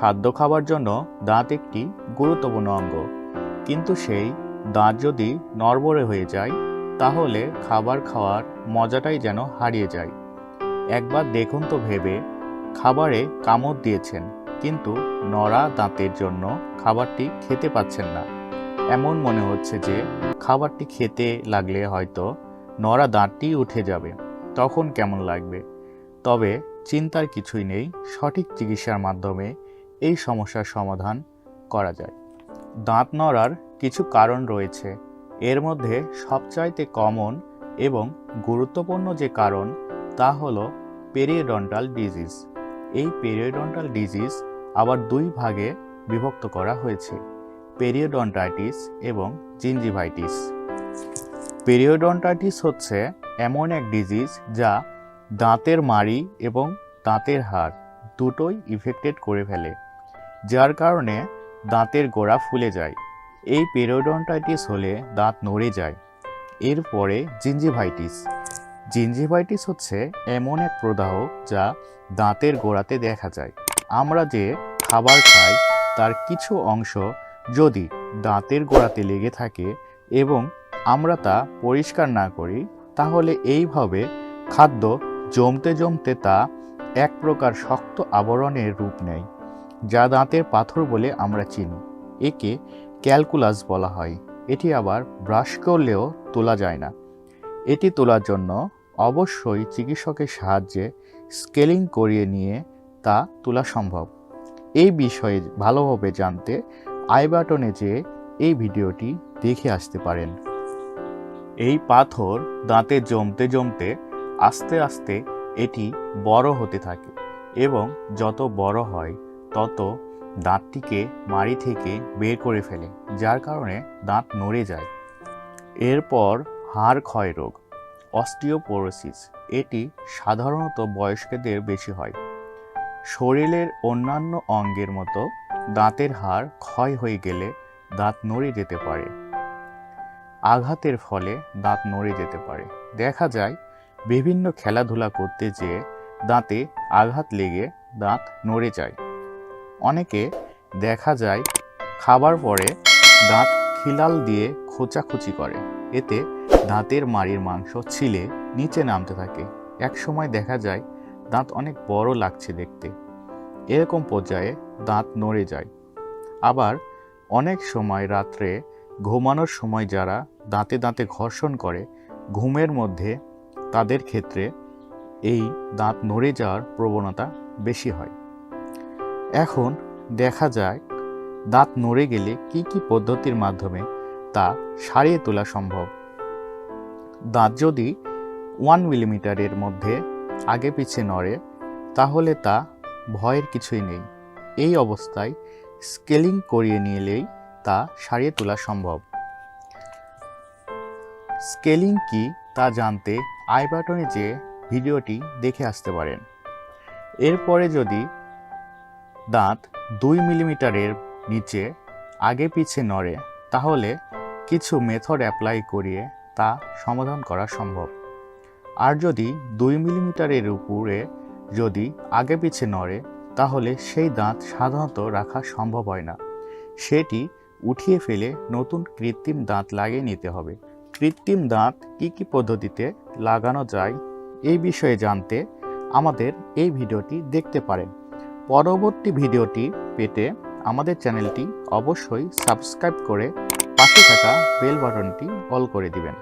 খাদ্য খাবার জন্য দাঁত একটি গুরুত্বপূর্ণ অঙ্গ। কিন্তু সেই দাঁত যদি নড়বড়ে হয়ে যায়, তাহলে খাবার খাওয়ার মজাটাই যেন হারিয়ে যায়। একবার দেখুন তো ভেবে, খাবারে কামড় দিয়েছেন, কিন্তু নড়া দাঁতের জন্য খাবারটি খেতে পাচ্ছেন না। এমন মনে হচ্ছে যে, খাবারটি খেতে লাগলে হয়তো নড়া দাঁতটি উঠে যাবে। তখন কেমন লাগবে? তবে চিন্তার কিছুই নেই, সঠিক চিকিৎসার মাধ্যমে এই সমস্যার সমাধান করা যায়। দাঁত নড়ার কিছু কারণ রয়েছে। এর মধ্যে সবচাইতে কমন এবং গুরুত্বপূর্ণ যে কারণ, তা হল পেরিওডন্টাল ডিজিজ এই পেরিওডন্টাল ডিজিজ আবার দুই ভাগে বিভক্ত করা হয়েছে পেরিওডন্টাইটিস এবং জিঞ্জিভাইটিস পেরিওডন্টাইটিস হচ্ছে এমন এক ডিজিজ যা দাঁতের মাড়ি এবং দাঁতের হাড় দুটোই ইফেক্টেড করে ফেলে। যার কারণে দাঁতের গোড়া ফুলে যায়। এই পেরিওডন্টাইটিস হলে দাঁত নড়ে যায়। এরপরে জিঞ্জিভাইটিস জিঞ্জিভাইটিস হচ্ছে এমন এক প্রদাহ যা দাঁতের গোড়াতে দেখা যায়। আমরা যে খাবার খাই, তার কিছু অংশ যদি দাঁতের গোড়াতে লেগে থাকে এবং আমরা তা পরিষ্কার না করি, তাহলে এইভাবে খাদ্য জমতে জমতে তা এক প্রকার শক্ত আবরণের রূপ নেয়। যা দাঁতের পাথর বলে আমরা চিনি। একে ক্যালকুলাস বলা হয়। এটি আবার ব্রাশ করলেও তোলা যায় না। এটি তোলার জন্য অবশ্যই চিকিৎসকের সাহায্যে স্কেলিং করিয়ে নিয়ে তা তোলা সম্ভব। এই বিষয়ে ভালোভাবে জানতে আই বাটনে যেয়ে এই ভিডিওটি দেখে আসতে পারেন। এই পাথর দাঁতে জমতে জমতে আস্তে আস্তে এটি বড় হতে থাকে এবং যত বড় হয় তত দাঁতটিকে মাড়ি থেকে বের করে ফেলে, যার কারণে দাঁত নড়ে যায়। এরপর হাড় ক্ষয় রোগ, অস্টিওপোরোসিস, এটি সাধারণত বয়স্কদের বেশি হয়। শরীরের অন্যান্য অঙ্গের মতো দাঁতের হাড় ক্ষয় হয়ে গেলে দাঁত নড়ে যেতে পারে। আঘাতের ফলে দাঁত নড়ে যেতে পারে। দেখা যায়, বিভিন্ন খেলাধুলা করতে যেয়ে দাঁতে আঘাত লেগে দাঁত নড়ে যায়। অনেকে দেখা যায় খাবার পরে দাঁত খিলাল দিয়ে খোঁচাখুচি করে। এতে দাঁতের মাড়ির মাংস ছিলে নিচে নামতে থাকে। এক সময় দেখা যায় দাঁত অনেক বড় লাগছে দেখতে। এরকম পর্যায়ে দাঁত নড়ে যায়। আবার অনেক সময় রাত্রে ঘুমানোর সময় যারা দাঁতে দাঁতে ঘর্ষণ করে, ঘুমের মধ্যে তাদের ক্ষেত্রে এই দাঁত নড়ে যাওয়ার প্রবণতা বেশি হয়। এখন দেখা যায় দাঁত নড়ে গেলে কি কি পদ্ধতির মাধ্যমে তা সারিয়ে তোলা সম্ভব। দাঁত যদি ওয়ান মিলিমিটারের মধ্যে আগে পিছে নড়ে, তাহলে তা ভয়ের কিছুই নেই। এই অবস্থায় স্কেলিং করিয়ে নিলেই তা সারিয়ে তোলা সম্ভব। স্কেলিং কি তা জানতে আই বাটনে যে ভিডিওটি দেখে আসতে পারেন। এরপরে যদি দাঁত দুই মিলিমিটারের নিচে, আগে পিছে নড়ে, তাহলে কিছু মেথড অ্যাপ্লাই করিয়ে তা সমাধান করা সম্ভব। আর যদি দুই মিলিমিটারের উপরে যদি আগে পিছে নড়ে, তাহলে সেই দাঁত সাধারণত রাখা সম্ভব হয় না। সেটি উঠিয়ে ফেলে নতুন কৃত্রিম দাঁত লাগিয়ে নিতে হবে। কৃত্রিম দাঁত কী কী পদ্ধতিতে লাগানো যায়, এই বিষয়ে জানতে আমাদের এই ভিডিওটি দেখতে পারেন। পরবর্তী ভিডিওটি পেতে আমাদের চ্যানেলটি অবশ্যই সাবস্ক্রাইব করে পাশে থাকা বেল বাটনটি অল করে দিবেন।